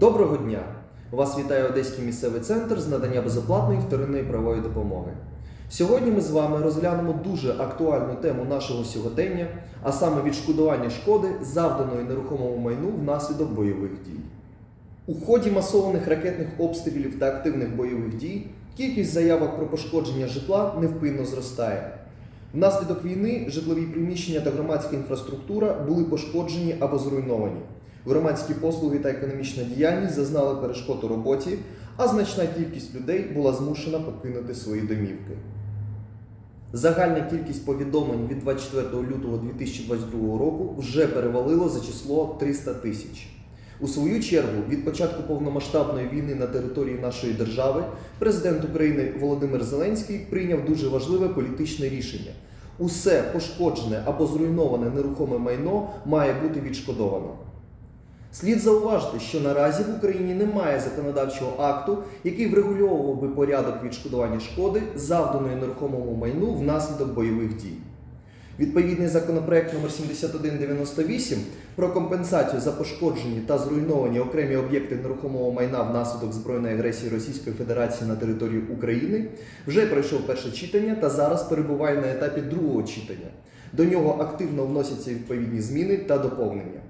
Доброго дня! Вас вітає Одеський місцевий центр з надання безоплатної вторинної правової допомоги. Сьогодні ми з вами розглянемо дуже актуальну тему нашого сьогодення, а саме відшкодування шкоди, завданої нерухомому майну внаслідок бойових дій. У ході масованих ракетних обстрілів та активних бойових дій кількість заявок про пошкодження житла невпинно зростає. Внаслідок війни житлові приміщення та громадська інфраструктура були пошкоджені або зруйновані. Громадські послуги та економічна діяльність зазнали перешкод у роботі, а значна кількість людей була змушена покинути свої домівки. Загальна кількість повідомлень від 24 лютого 2022 року вже перевалило за число 300 тисяч. У свою чергу, від початку повномасштабної війни на території нашої держави, президент України Володимир Зеленський прийняв дуже важливе політичне рішення: усе пошкоджене або зруйноване нерухоме майно має бути відшкодовано. Слід зауважити, що наразі в Україні немає законодавчого акту, який врегульовував би порядок відшкодування шкоди, завданої нерухомому майну внаслідок бойових дій. Відповідний законопроект номер 7198 про компенсацію за пошкоджені та зруйновані окремі об'єкти нерухомого майна внаслідок збройної агресії Російської Федерації на території України вже пройшов перше читання та зараз перебуває на етапі другого читання. До нього активно вносяться відповідні зміни та доповнення.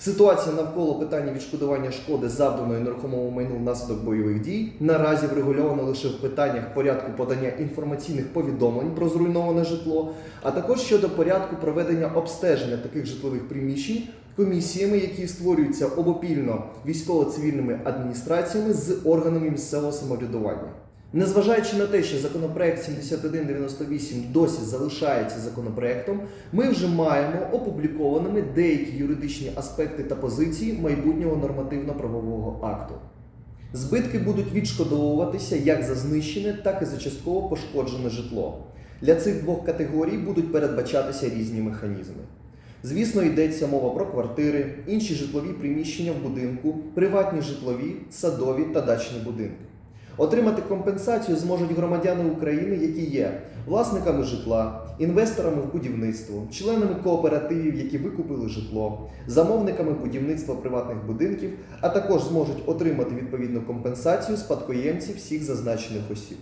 Ситуація навколо питання відшкодування шкоди завданої нерухомому майну внаслідок бойових дій наразі врегульовано лише в питаннях порядку подання інформаційних повідомлень про зруйноване житло, а також щодо порядку проведення обстеження таких житлових приміщень комісіями, які створюються обопільно військово-цивільними адміністраціями з органами місцевого самоврядування. Незважаючи на те, що законопроект 7198 досі залишається законопроектом, ми вже маємо опублікованими деякі юридичні аспекти та позиції майбутнього нормативно-правового акту. Збитки будуть відшкодовуватися як за знищене, так і за частково пошкоджене житло. Для цих двох категорій будуть передбачатися різні механізми. Звісно, йдеться мова про квартири, інші житлові приміщення в будинку, приватні житлові, садові та дачні будинки. Отримати компенсацію зможуть громадяни України, які є власниками житла, інвесторами в будівництво, членами кооперативів, які викупили житло, замовниками будівництва приватних будинків, а також зможуть отримати відповідну компенсацію спадкоємці всіх зазначених осіб.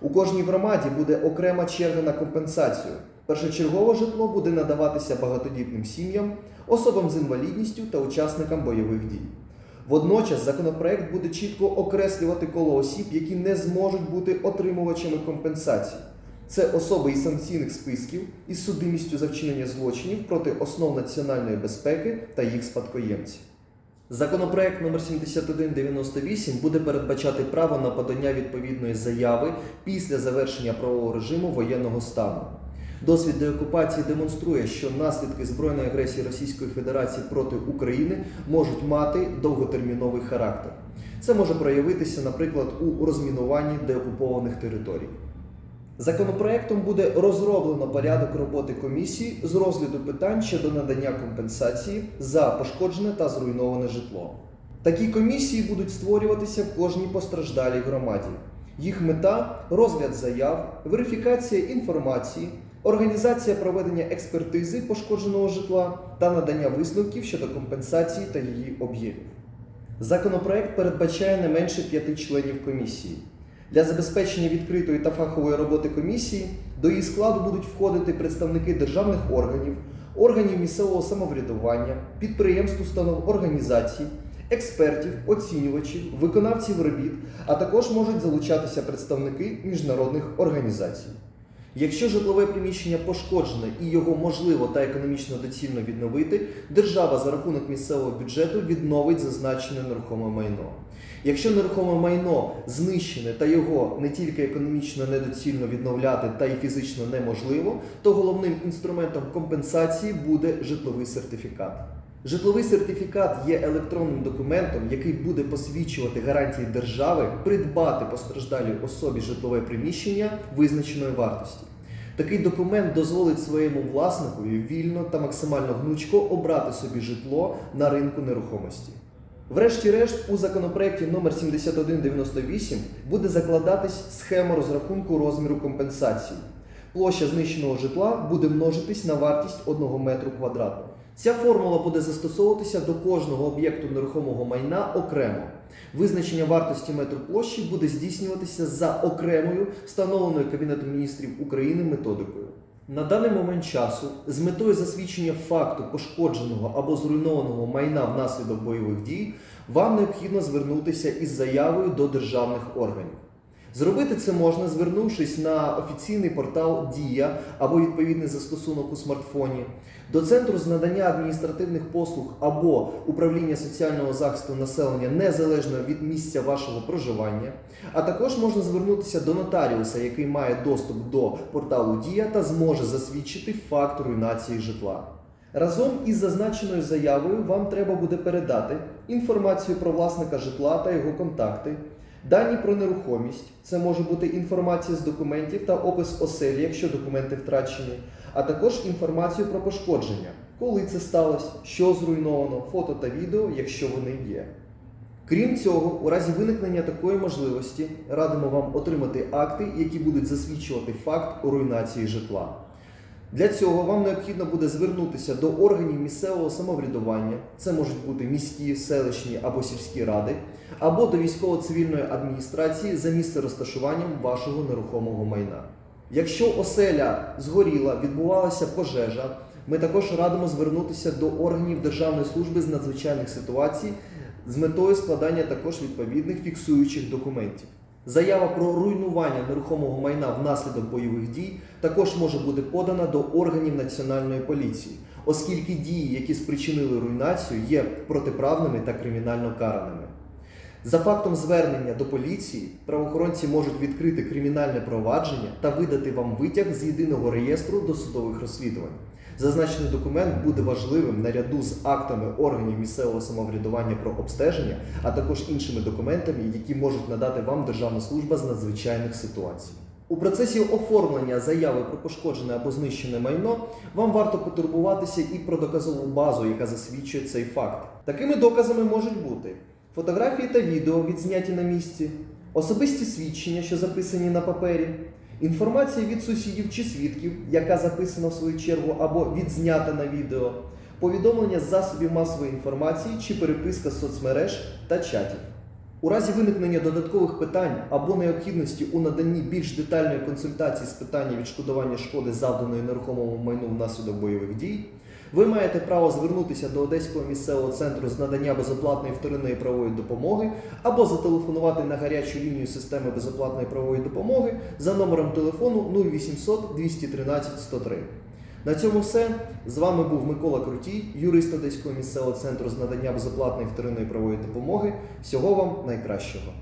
У кожній громаді буде окрема черга на компенсацію. Першочергове житло буде надаватися багатодітним сім'ям, особам з інвалідністю та учасникам бойових дій. Водночас законопроект буде чітко окреслювати коло осіб, які не зможуть бути отримувачами компенсації. Це особи із санкційних списків із судимістю за вчинення злочинів проти основ національної безпеки та їх спадкоємців. Законопроект номер 7198 буде передбачати право на подання відповідної заяви після завершення правового режиму воєнного стану. Досвід деокупації демонструє, що наслідки збройної агресії Російської Федерації проти України можуть мати довготерміновий характер. Це може проявитися, наприклад, у розмінуванні деокупованих територій. Законопроектом буде розроблено порядок роботи комісії з розгляду питань щодо надання компенсації за пошкоджене та зруйноване житло. Такі комісії будуть створюватися в кожній постраждалій громаді. Їх мета розгляд заяв, верифікація інформації, організація проведення експертизи пошкодженого житла та надання висновків щодо компенсації та її об'ємів. Законопроект передбачає не менше п'яти членів комісії. Для забезпечення відкритої та фахової роботи комісії до її складу будуть входити представники державних органів, органів місцевого самоврядування, підприємств, установ організацій, експертів, оцінювачів, виконавців робіт, а також можуть залучатися представники міжнародних організацій. Якщо житлове приміщення пошкоджене і його можливо та економічно доцільно відновити, держава за рахунок місцевого бюджету відновить зазначене нерухоме майно. Якщо нерухоме майно знищене та його не тільки економічно недоцільно відновляти, та й фізично неможливо, то головним інструментом компенсації буде житловий сертифікат. Житловий сертифікат є електронним документом, який буде посвідчувати гарантії держави придбати постраждалій особі житлове приміщення визначеної вартості. Такий документ дозволить своєму власникові вільно та максимально гнучко обрати собі житло на ринку нерухомості. Врешті-решт, у законопроекті номер 7198 буде закладатись схема розрахунку розміру компенсації. Площа знищеного житла буде множитись на вартість 1 метру квадратного. Ця формула буде застосовуватися до кожного об'єкту нерухомого майна окремо. Визначення вартості метру площі буде здійснюватися за окремою встановленою Кабінетом міністрів України методикою. На даний момент часу з метою засвідчення факту пошкодженого або зруйнованого майна внаслідок бойових дій вам необхідно звернутися із заявою до державних органів. Зробити це можна, звернувшись на офіційний портал Дія або відповідний застосунок у смартфоні, до центру з надання адміністративних послуг або управління соціального захисту населення незалежно від місця вашого проживання. А також можна звернутися до нотаріуса, який має доступ до порталу Дія та зможе засвідчити факт руйнації житла. Разом із зазначеною заявою вам треба буде передати інформацію про власника житла та його контакти, дані про нерухомість, це може бути інформація з документів та опис оселі, якщо документи втрачені, а також інформацію про пошкодження, коли це сталося, що зруйновано, фото та відео, якщо вони є. Крім цього, у разі виникнення такої можливості радимо вам отримати акти, які будуть засвідчувати факт руйнації житла. Для цього вам необхідно буде звернутися до органів місцевого самоврядування, це можуть бути міські, селищні або сільські ради, або до військово-цивільної адміністрації за місце розташуванням вашого нерухомого майна. Якщо оселя згоріла, відбувалася пожежа, ми також радимо звернутися до органів Державної служби з надзвичайних ситуацій з метою складання також відповідних фіксуючих документів. Заява про руйнування нерухомого майна внаслідок бойових дій також може бути подана до органів національної поліції, оскільки дії, які спричинили руйнацію, є протиправними та кримінально караними. За фактом звернення до поліції правоохоронці можуть відкрити кримінальне провадження та видати вам витяг з єдиного реєстру досудових розслідувань. Зазначений документ буде важливим наряду з актами органів місцевого самоврядування про обстеження, а також іншими документами, які можуть надати вам Державна служба з надзвичайних ситуацій. У процесі оформлення заяви про пошкоджене або знищене майно вам варто потурбуватися і про доказову базу, яка засвідчує цей факт. Такими доказами можуть бути фотографії та відео, відзняті на місці, особисті свідчення, що записані на папері, інформація від сусідів чи свідків, яка записана в свою чергу або відзнята на відео, повідомлення засобів масової інформації чи переписка соцмереж та чатів. У разі виникнення додаткових питань або необхідності у наданні більш детальної консультації з питання відшкодування шкоди завданої нерухомому майну внаслідок бойових дій, ви маєте право звернутися до Одеського місцевого центру з надання безоплатної вторинної правової допомоги або зателефонувати на гарячу лінію системи безоплатної правової допомоги за номером телефону 0800 213 103. На цьому все. З вами був Микола Крутій, юрист Одеського місцевого центру з надання безоплатної вторинної правової допомоги. Всього вам найкращого.